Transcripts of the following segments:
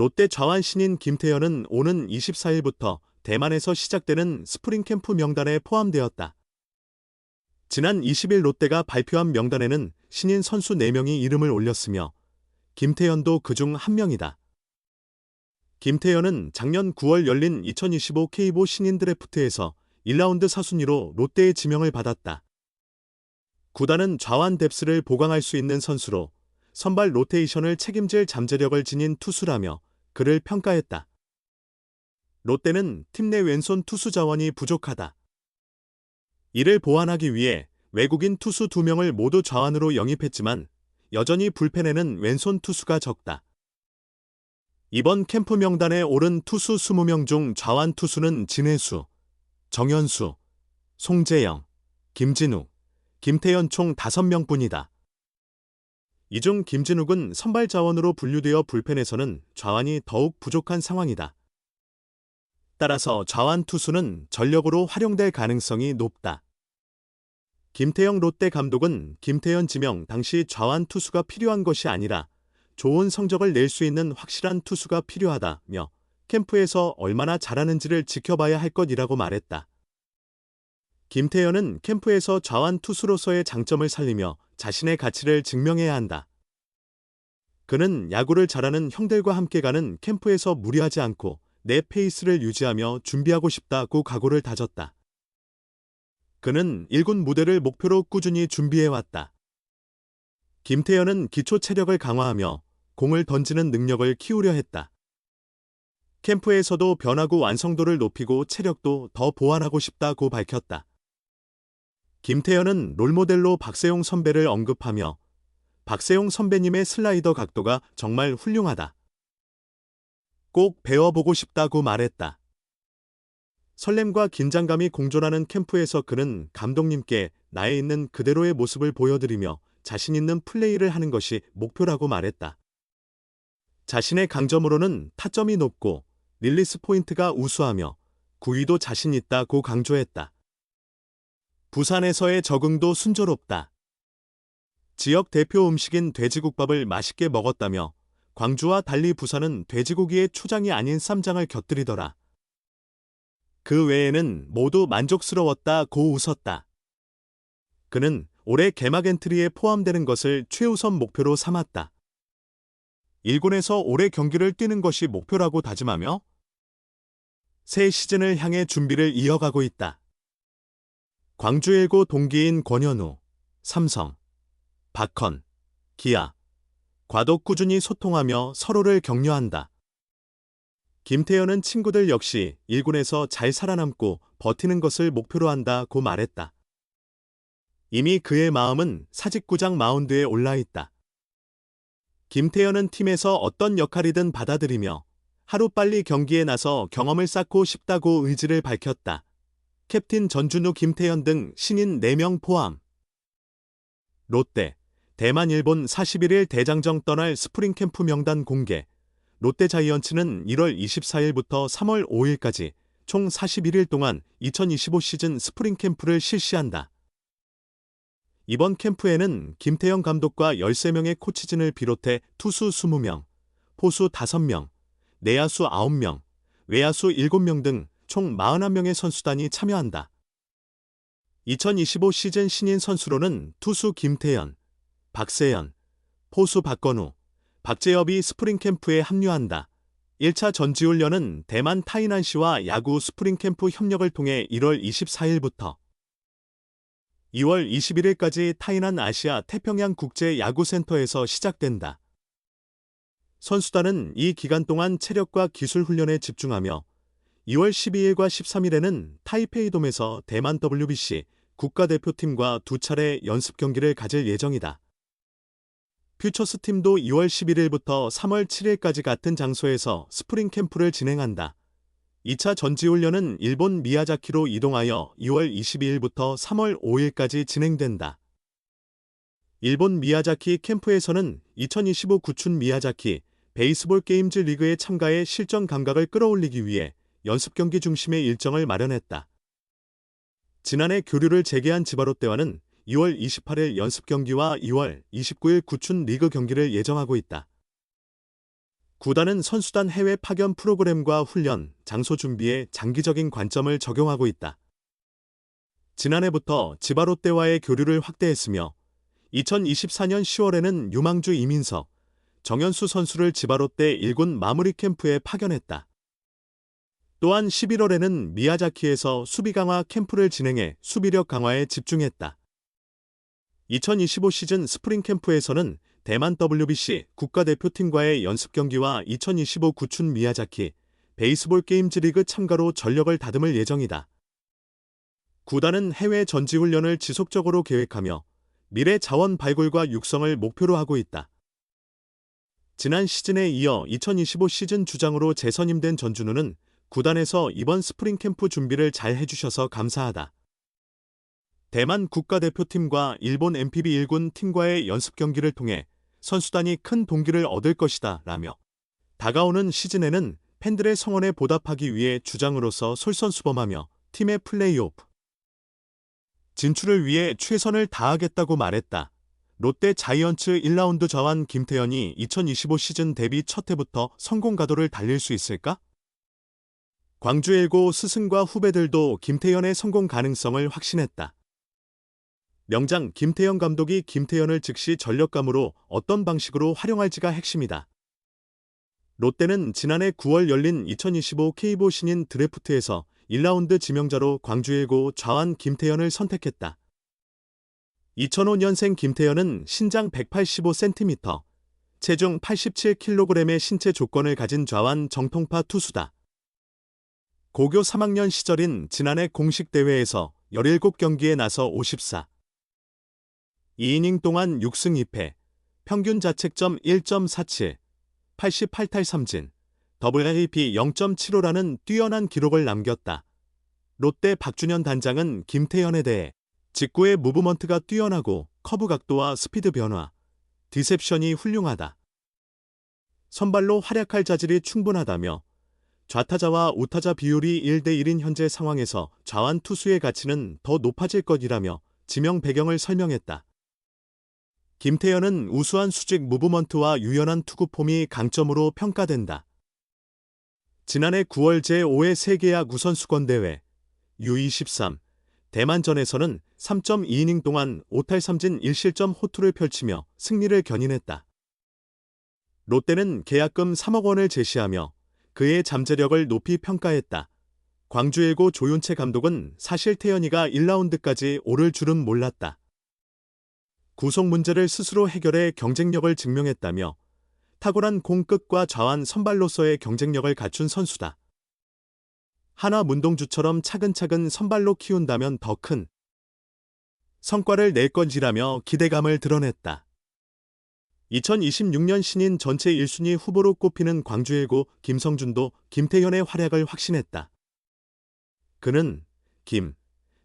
롯데 좌완 신인 김태현은 오는 24일부터 대만에서 시작되는 스프링 캠프 명단에 포함되었다. 지난 20일 롯데가 발표한 명단에는 신인 선수 4명이 이름을 올렸으며 김태현도 그중 한 명이다. 김태현은 작년 9월 열린 2025 K보 신인 드래프트에서 1라운드 사순위로 롯데의 지명을 받았다. 구단은 좌완 뎁스를 보강할 수 있는 선수로 선발 로테이션을 책임질 잠재력을 지닌 투수라며 그를 평가했다. 롯데는 팀 내 왼손 투수 자원이 부족하다. 이를 보완하기 위해 외국인 투수 2명을 모두 좌완으로 영입했지만 여전히 불펜에는 왼손 투수가 적다. 이번 캠프 명단에 오른 투수 20명 중 좌완 투수는 진해수, 정현수, 송재영, 김진욱, 김태현 총 5명뿐이다. 이 중 김진욱은 선발 자원으로 분류되어 불펜에서는 좌완이 더욱 부족한 상황이다. 따라서 좌완 투수는 전력으로 활용될 가능성이 높다. 김태형 롯데 감독은 김태현 지명 당시 좌완 투수가 필요한 것이 아니라 좋은 성적을 낼 수 있는 확실한 투수가 필요하다며 캠프에서 얼마나 잘하는지를 지켜봐야 할 것이라고 말했다. 김태현은 캠프에서 좌완 투수로서의 장점을 살리며 자신의 가치를 증명해야 한다. 그는 야구를 잘하는 형들과 함께 가는 캠프에서 무리하지 않고 내 페이스를 유지하며 준비하고 싶다고 각오를 다졌다. 그는 1군 무대를 목표로 꾸준히 준비해왔다. 김태현은 기초 체력을 강화하며 공을 던지는 능력을 키우려 했다. 캠프에서도 변화구 완성도를 높이고 체력도 더 보완하고 싶다고 밝혔다. 김태현은 롤모델로 박세용 선배를 언급하며 박세용 선배님의 슬라이더 각도가 정말 훌륭하다. 꼭 배워보고 싶다고 말했다. 설렘과 긴장감이 공존하는 캠프에서 그는 감독님께 나에 있는 그대로의 모습을 보여드리며 자신 있는 플레이를 하는 것이 목표라고 말했다. 자신의 강점으로는 타점이 높고 릴리스 포인트가 우수하며 구위도 자신 있다고 강조했다. 부산에서의 적응도 순조롭다. 지역 대표 음식인 돼지국밥을 맛있게 먹었다며 광주와 달리 부산은 돼지고기의 초장이 아닌 쌈장을 곁들이더라. 그 외에는 모두 만족스러웠다 고 웃었다. 그는 올해 개막 엔트리에 포함되는 것을 최우선 목표로 삼았다. 1군에서 올해 경기를 뛰는 것이 목표라고 다짐하며 새 시즌을 향해 준비를 이어가고 있다. 광주일고 동기인 권현우, 삼성, 박헌, 기아, 과도 꾸준히 소통하며 서로를 격려한다. 김태현은 친구들 역시 1군에서 잘 살아남고 버티는 것을 목표로 한다고 말했다. 이미 그의 마음은 사직구장 마운드에 올라 있다. 김태현은 팀에서 어떤 역할이든 받아들이며 하루빨리 경기에 나서 경험을 쌓고 싶다고 의지를 밝혔다. 캡틴 전준우 김태현 등 신인 4명 포함. 롯데, 대만 일본 41일 대장정 떠날 스프링 캠프 명단 공개. 롯데 자이언츠는 1월 24일부터 3월 5일까지 총 41일 동안 2025 시즌 스프링 캠프를 실시한다. 이번 캠프에는 김태형 감독과 13명의 코치진을 비롯해 투수 20명, 포수 5명, 내야수 9명, 외야수 7명 등 총 41명의 선수단이 참여한다. 2025 시즌 신인 선수로는 투수 김태현, 박세현, 포수 박건우, 박재엽이 스프링 캠프에 합류한다. 1차 전지훈련은 대만 타이난시와 야구 스프링 캠프 협력을 통해 1월 24일부터 2월 21일까지 타이난 아시아 태평양 국제 야구센터에서 시작된다. 선수단은 이 기간 동안 체력과 기술 훈련에 집중하며 2월 12일과 13일에는 타이페이돔에서 대만 WBC 국가대표팀과 두 차례 연습 경기를 가질 예정이다. 퓨처스 팀도 2월 11일부터 3월 7일까지 같은 장소에서 스프링 캠프를 진행한다. 2차 전지훈련은 일본 미야자키로 이동하여 2월 22일부터 3월 5일까지 진행된다. 일본 미야자키 캠프에서는 2025 구춘 미야자키 베이스볼 게임즈 리그에 참가해 실전 감각을 끌어올리기 위해 연습 경기 중심의 일정을 마련했다. 지난해 교류를 재개한 지바롯데와는 2월 28일 연습 경기와 2월 29일 구춘 리그 경기를 예정하고 있다. 구단은 선수단 해외 파견 프로그램과 훈련, 장소 준비에 장기적인 관점을 적용하고 있다. 지난해부터 지바롯데와의 교류를 확대했으며 2024년 10월에는 유망주 이민석, 정현수 선수를 지바롯데 1군 마무리 캠프에 파견했다. 또한 11월에는 미야자키에서 수비 강화 캠프를 진행해 수비력 강화에 집중했다. 2025 시즌 스프링 캠프에서는 대만 WBC 국가대표팀과의 연습 경기와 2025 구춘 미야자키 베이스볼 게임즈 리그 참가로 전력을 다듬을 예정이다. 구단은 해외 전지 훈련을 지속적으로 계획하며 미래 자원 발굴과 육성을 목표로 하고 있다. 지난 시즌에 이어 2025 시즌 주장으로 재선임된 전준우는 구단에서 이번 스프링 캠프 준비를 잘 해주셔서 감사하다. 대만 국가대표팀과 일본 MPB 1군 팀과의 연습 경기를 통해 선수단이 큰 동기를 얻을 것이다 라며 다가오는 시즌에는 팬들의 성원에 보답하기 위해 주장으로서 솔선수범하며 팀의 플레이오프 진출을 위해 최선을 다하겠다고 말했다. 롯데 자이언츠 1라운드 저한 김태현이 2025 시즌 데뷔 첫 해부터 성공 가도를 달릴 수 있을까? 광주 일고 스승과 후배들도 김태현의 성공 가능성을 확신했다. 명장 김태현 감독이 김태현을 즉시 전력감으로 어떤 방식으로 활용할지가 핵심이다. 롯데는 지난해 9월 열린 2025 K보 신인 드래프트에서 1라운드 지명자로 광주 일고 좌완 김태현을 선택했다. 2005년생 김태현은 신장 185cm, 체중 87kg의 신체 조건을 가진 좌완 정통파 투수다. 고교 3학년 시절인 지난해 공식 대회에서 17경기에 나서 54. 2이닝 동안 6승 2패, 평균 자책점 1.47, 88탈 3진, WAP 0.75라는 뛰어난 기록을 남겼다. 롯데 박준현 단장은 김태현에 대해 직구의 무브먼트가 뛰어나고 커브 각도와 스피드 변화, 디셉션이 훌륭하다. 선발로 활약할 자질이 충분하다며 좌타자와 우타자 비율이 1대1인 현재 상황에서 좌완 투수의 가치는 더 높아질 것이라며 지명 배경을 설명했다. 김태현은 우수한 수직 무브먼트와 유연한 투구 폼이 강점으로 평가된다. 지난해 9월 제5회 세계야구 선수권 대회 U23 대만전에서는 3.2이닝 동안 5탈 3진 1실점 호투를 펼치며 승리를 견인했다. 롯데는 계약금 3억 원을 제시하며 그의 잠재력을 높이 평가했다. 광주일고 조윤채 감독은 사실 태연이가 1라운드까지 오를 줄은 몰랐다. 구속 문제를 스스로 해결해 경쟁력을 증명했다며 탁월한 공끝과 좌완 선발로서의 경쟁력을 갖춘 선수다. 하나 문동주처럼 차근차근 선발로 키운다면 더 큰 성과를 낼 건지라며 기대감을 드러냈다. 2026년 신인 전체 1순위 후보로 꼽히는 광주일고 김성준도 김태현의 활약을 확신했다. 그는 김,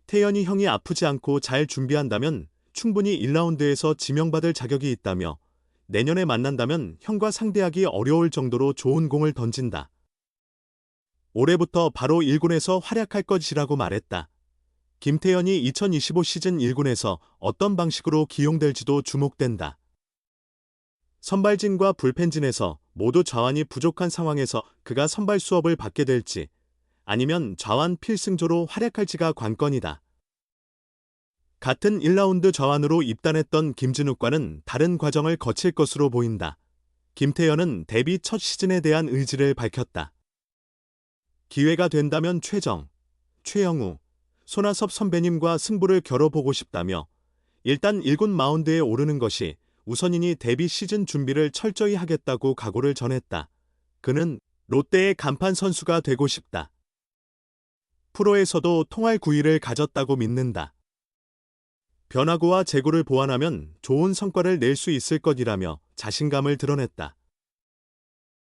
태현이 형이 아프지 않고 잘 준비한다면 충분히 1라운드에서 지명받을 자격이 있다며 내년에 만난다면 형과 상대하기 어려울 정도로 좋은 공을 던진다. 올해부터 바로 1군에서 활약할 것이라고 말했다. 김태현이 2025 시즌 1군에서 어떤 방식으로 기용될지도 주목된다. 선발진과 불펜진에서 모두 좌완이 부족한 상황에서 그가 선발 수업을 받게 될지 아니면 좌완 필승조로 활약할지가 관건이다. 같은 1라운드 좌완으로 입단했던 김진욱과는 다른 과정을 거칠 것으로 보인다. 김태현은 데뷔 첫 시즌에 대한 의지를 밝혔다. 기회가 된다면 최정, 최영우, 손아섭 선배님과 승부를 겨뤄보고 싶다며 일단 1군 마운드에 오르는 것이 우선인이 데뷔 시즌 준비를 철저히 하겠다고 각오를 전했다. 그는 롯데의 간판 선수가 되고 싶다. 프로에서도 통할 구위를 가졌다고 믿는다. 변화구와 제구를 보완하면 좋은 성과를 낼 수 있을 것이라며 자신감을 드러냈다.